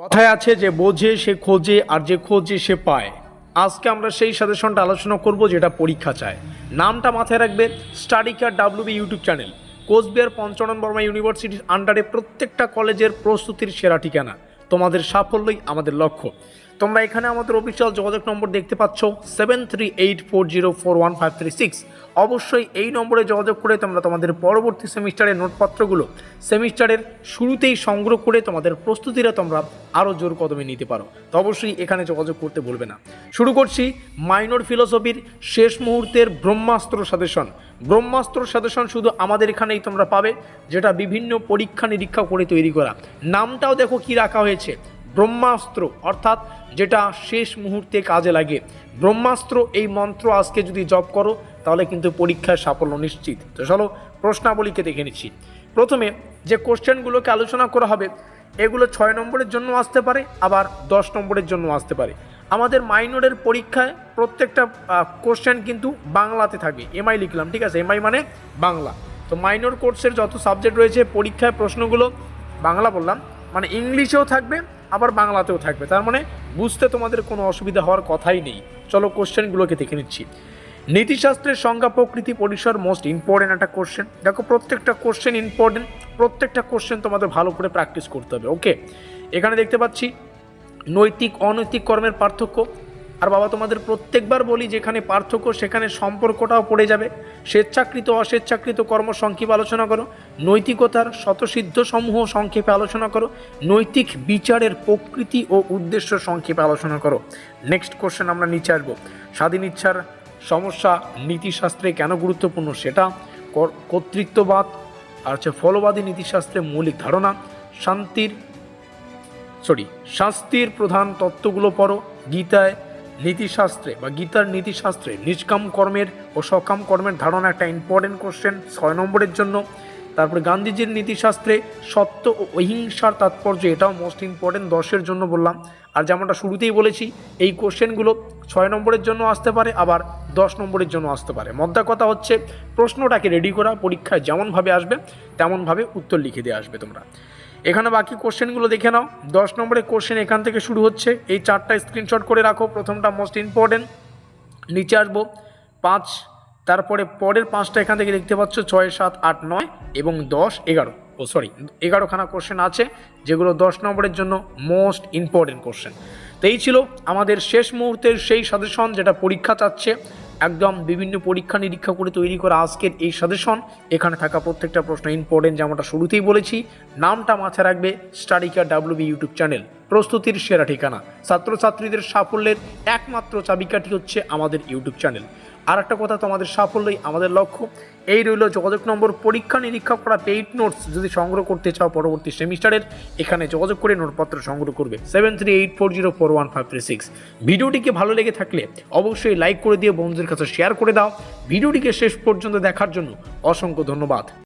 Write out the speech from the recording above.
কথায় আছে যে বোঝে, সে খোঁজে আর যে খোঁজে সে পায়। আজকে আমরা সেই সাজেশনটা আলোচনা করব যেটা পরীক্ষা চায়। নামটা মাথায় রাখবে study care W B YouTube channel. Cooch Behar Panchanan Barma ইউনিভার্সিটির আন্ডারে প্রত্যেকটা কলেজের প্রস্তুতির সেরা ঠিকানা। তোমাদের সাফল্যই আমাদের লক্ষ্য। তোমরা এখানে আমাদের অফিসিয়াল যোগাযোগ নম্বর দেখতে পাচ্ছ seven three eight four zero four one five three six অবশ্যই এই নম্বরে যোগাযোগ করে তোমরা তোমাদের পরবর্তী সেমিস্টারের নোটপত্রগুলো সেমিস্টারের শুরুতেই সংগ্রহ করে তোমাদের প্রস্তুতিরা তোমরা আরও জোর কদমে নিতে পারো। তো অবশ্যই এখানে যোগাযোগ করতে বলবে না। শুরু করছি মাইনর ফিলোসফির শেষ মুহূর্তের ব্রহ্মাস্ত্র সাজেশন। ব্রহ্মাস্ত্র সাজেশন শুধু আমাদের এখানেই তোমরা পাবে, যেটা বিভিন্ন পরীক্ষা নিরীক্ষা করে তৈরি করা। নামটাও দেখো কি রাখা হয়েছে। ব্রহ্মাস্ত্র, অর্থাৎ যেটা শেষ মুহূর্তে কাজে লাগে। ব্রহ্মাস্ত্র, এই মন্ত্র আজকে যদি জপ করো, তাহলে কিন্তু পরীক্ষায় সাফল্য নিশ্চিত। তো চলো প্রশ্নাবলীকে দেখে নিচ্ছি। প্রথমে যে কোশ্চেনগুলোকে আলোচনা করা হবে, এগুলো ছয় নম্বরের জন্য আসতে পারে, আবার দশ নম্বরের জন্য আসতে পারে। আমাদের মাইনরের পরীক্ষায় প্রত্যেকটা কোশ্চেন কিন্তু বাংলাতে থাকবে এমআই লিখলাম, ঠিক আছে? এমআই মানে বাংলা। তো মাইনর কোর্সের যত সাবজেক্ট রয়েছে, পরীক্ষায় প্রশ্নগুলো বাংলা বললাম মানে ইংলিশেও থাকবে আবার বাংলাতেও থাকবে। তার মানে বুঝতে তোমাদের কোনো অসুবিধা হওয়ার কথাই নেই। চলো কোশ্চেনগুলোকে দেখে নিচ্ছি। নীতিশাস্ত্রের সংজ্ঞা প্রকৃতি পরিসর মোস্ট ইম্পর্টেন্ট একটা কোশ্চেন দেখো প্রত্যেকটা কোশ্চেন ইম্পর্টেন্ট প্রত্যেকটা কোশ্চেন তোমাদের ভালো করে প্র্যাকটিস করতে হবে ওকে এখানে দেখতে পাচ্ছি নৈতিক অনৈতিক কর্মের পার্থক্য। আর বাবা তোমাদের প্রত্যেকবার বলি, যেখানে পার্থক্য সেখানে সম্পর্কটাও পড়ে যাবে। স্বেচ্ছাকৃত, অস্বেচ্ছাকৃত কর্ম সংক্ষেপে আলোচনা করো। নৈতিকতার শতসিদ্ধ সমূহ সংক্ষেপে আলোচনা করো। নৈতিক বিচারের প্রকৃতি ও উদ্দেশ্য সংক্ষেপে আলোচনা করো। নেক্সট কোশ্চেন আমরা নিচে আসব। স্বাধীন ইচ্ছার সমস্যা নীতিশাস্ত্রে কেন গুরুত্বপূর্ণ সেটা? কর্তৃত্ববাদ আর হচ্ছে ফলবাদী নীতিশাস্ত্রের মৌলিক ধারণা। শান্তির সরি শাস্তির প্রধান তত্ত্বগুলো পড়ো। গীতায় নীতিশাস্ত্রে বা গীতার নীতিশাস্ত্রে নিষ্কাম কর্মের ও সকাম কর্মের ধারণা একটা ইম্পর্টেন্ট কোশ্চেন ছয় নম্বরের জন্য। তারপরে গান্ধীজির নীতিশাস্ত্রে সত্য ও অহিংসার তাৎপর্য এটাও মোস্ট ইম্পর্টেন্ট দশের জন্য বললাম। আর যেমনটা শুরুতেই বলেছি, এই কোশ্চেনগুলো ছয় নম্বরের জন্য আসতে পারে, আবার দশ নম্বরের জন্য আসতে পারে। মদ্দা কথা হচ্ছে, প্রশ্নটাকে রেডি করা পরীক্ষায় যেমনভাবে আসবে, তেমনভাবে উত্তর লিখে দিয়ে আসবে তোমরা। এখানে বাকি কোশ্চেনগুলো দেখে নাও। দশ নম্বরের কোশ্চেন এখান থেকে শুরু হচ্ছে। এই চারটা স্ক্রিনশট করে রাখো। প্রথমটা মোস্ট ইম্পর্টেন্ট নিচে আসব। পাঁচ, তারপরে পরের পাঁচটা এখান থেকে দেখতে পাচ্ছ ছয়, সাত, আট, নয় এবং দশ, এগারো। ও সরি এগারোখানা কোশ্চেন আছে, যেগুলো দশ নম্বরের জন্য মোস্ট ইম্পর্টেন্ট কোশ্চেন তো এই ছিল আমাদের শেষ মুহূর্তের সেই সাজেশন যেটা পরীক্ষা চাচ্ছে। একদম বিভিন্ন পরীক্ষা নিরীক্ষা করে তৈরি করা আজকের এই সাজেশন এখানে থাকা প্রত্যেকটা প্রশ্ন ইম্পর্টেন্ট যেমনটা শুরুতেই বলেছি। নামটা মাথায় রাখবে স্টাডিকা ডাব্লিউবি ইউটিউব চ্যানেল প্রস্তুতির সেরা ঠিকানা। ছাত্রছাত্রীদের সাফল্যের একমাত্র চাবিকাঠি হচ্ছে আমাদের ইউটিউব চ্যানেল। আর একটা কথা, তোমাদের সাফল্যই আমাদের লক্ষ্য। এই রইল যোগাযোগ নম্বর, পরীক্ষা নিরীক্ষা করা পেইড নোটস যদি সংগ্রহ করতে চাও পরবর্তী সেমিস্টারের, এখানে যোগাযোগ করে নোটপত্র সংগ্রহ করবে। Seven three eight four zero four one five three six ভিডিওটিকে ভালো লেগে থাকলে অবশ্যই লাইক করে দিয়ে বন্ধুদের কাছে শেয়ার করে দাও। ভিডিওটিকে শেষ পর্যন্ত দেখার জন্য অসংখ্য ধন্যবাদ।